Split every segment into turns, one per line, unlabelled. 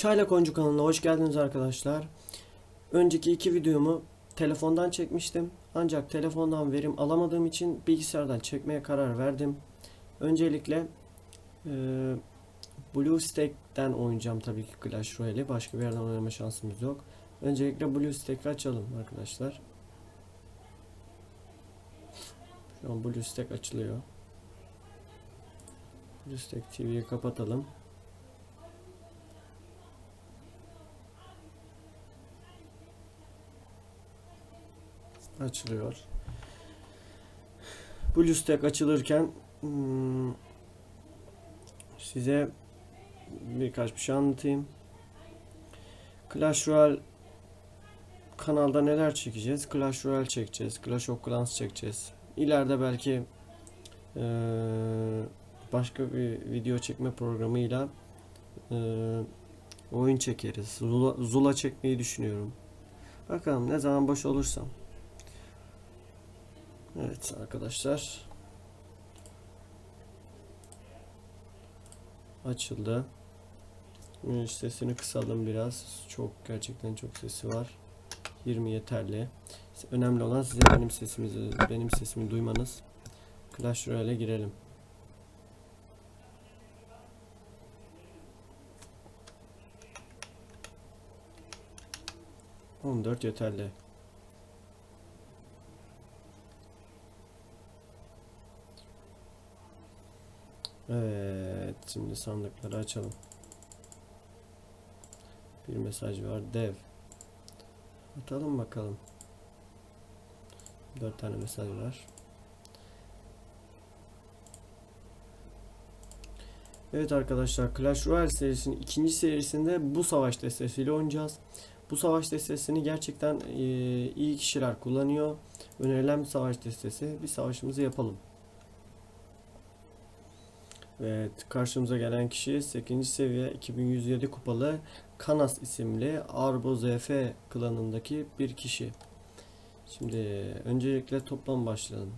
Çayla Koncu kanalına hoş geldiniz arkadaşlar. Önceki iki videomu telefondan çekmiştim. Ancak telefondan verim alamadığım için bilgisayardan çekmeye karar verdim. Öncelikle e, BlueStack'ten oynayacağım tabii ki Clash Royale'i. Başka bir yerden oynama şansımız yok. Öncelikle BlueStack'i açalım arkadaşlar. Şu an BlueStack açılıyor. BlueStack TV'yi kapatalım. Açılıyor. BlueStack açılırken hmm, size birkaç bir şey anlatayım. Clash Royale kanalda neler çekeceğiz? Clash Royale çekeceğiz. Clash of Clans çekeceğiz. İleride belki başka bir video çekme programıyla oyun çekeriz. Zula, Zula çekmeyi düşünüyorum. Bakalım ne zaman boş olursam. Evet arkadaşlar. Açıldı. Ünlü Sesini kısalım biraz. Çok gerçekten çok sesi var. 20 yeterli. Önemli olan size benim sesimizi benim sesimi duymanız. Clash Royale'e girelim. On dört yeterli. Evet, şimdi sandıkları açalım. Bir mesaj var. Dev. Atalım bakalım. Dört tane mesaj var. Evet arkadaşlar Clash Royale serisinin ikinci serisinde bu savaş destesiyle oynayacağız. Bu savaş destesini gerçekten e, iyi kişiler kullanıyor. Önerilen bir savaş destesi. Bir savaşımızı yapalım. Evet, karşımıza gelen kişi 8. seviye 2107 kupalı Kanas isimli Arbo ZF klanındaki bir kişi. Şimdi öncelikle toplam başlayalım.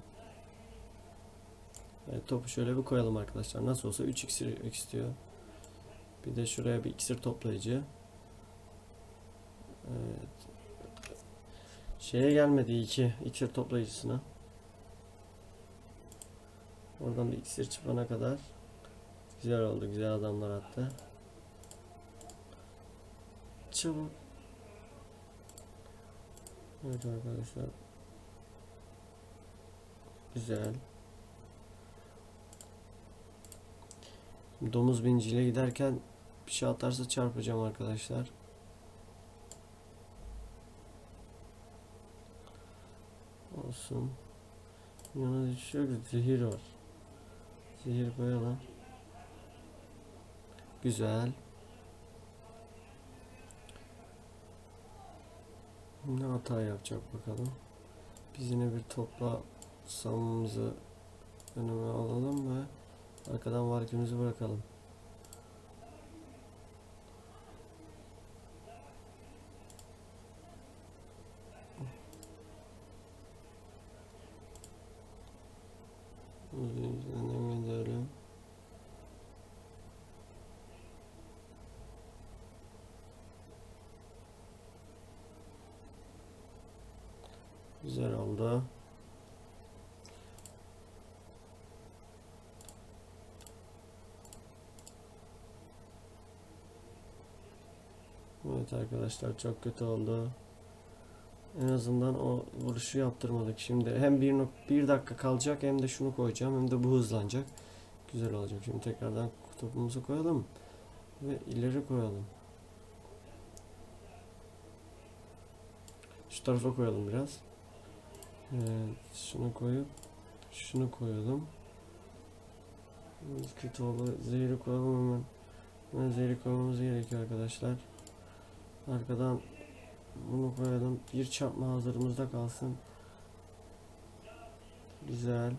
Evet, topu şöyle bir koyalım arkadaşlar. Nasıl olsa 3 iksir istiyor. Bir de şuraya bir iksir toplayıcı. Evet. Şeye gelmedi 2 iksir toplayıcısına. Oradan da iksir çıkana kadar Güzel oldu. Güzel adamlar attı. Çabuk. Evet arkadaşlar. Güzel. Domuz binciyle giderken bir şey atarsa çarpacağım arkadaşlar. Olsun. Yana düşüyor zehir var. Zehir koyalım. Güzel. Ne hata yapacak bakalım. Biz yine bir topla samımızı önüme alalım ve arkadan varkimizi bırakalım. Güzel oldu. Evet arkadaşlar çok kötü oldu. En azından o vuruşu yaptırmadık. Şimdi hem bir, bir dakika kalacak hem de şunu koyacağım hem de bu hızlanacak. Güzel olacak. Şimdi tekrardan topumuzu koyalım ve ileri koyalım. Şu tarafa koyalım biraz. Evet, şunu koyup şunu koyalım. Kötü oldu. Zehri koyalım hemen. Hemen zehri koymamız gerekiyor arkadaşlar. Arkadan bunu koyalım. Bir çarpma hazırımızda kalsın. Güzel.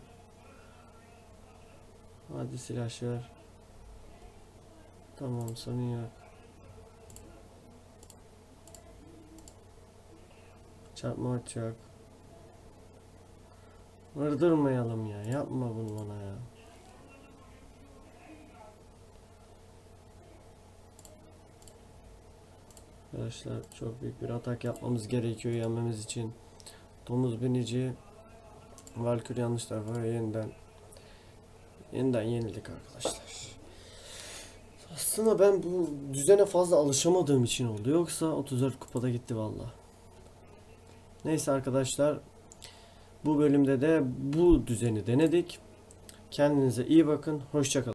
Hadi silah ver. Tamam sorun yok. Çarpma atacak. Vurdurmayalım ya. Yapma bunu bana ya. Arkadaşlar çok büyük bir atak yapmamız gerekiyor yenmemiz için. Domuz binici Valkür yanlış tarafa yeniden yeniden yenildik arkadaşlar. Aslında ben bu düzene fazla alışamadığım için oldu. Yoksa 34 kupada gitti valla. Neyse arkadaşlar. Bu bölümde de bu düzeni denedik. Kendinize iyi bakın. Hoşçakalın.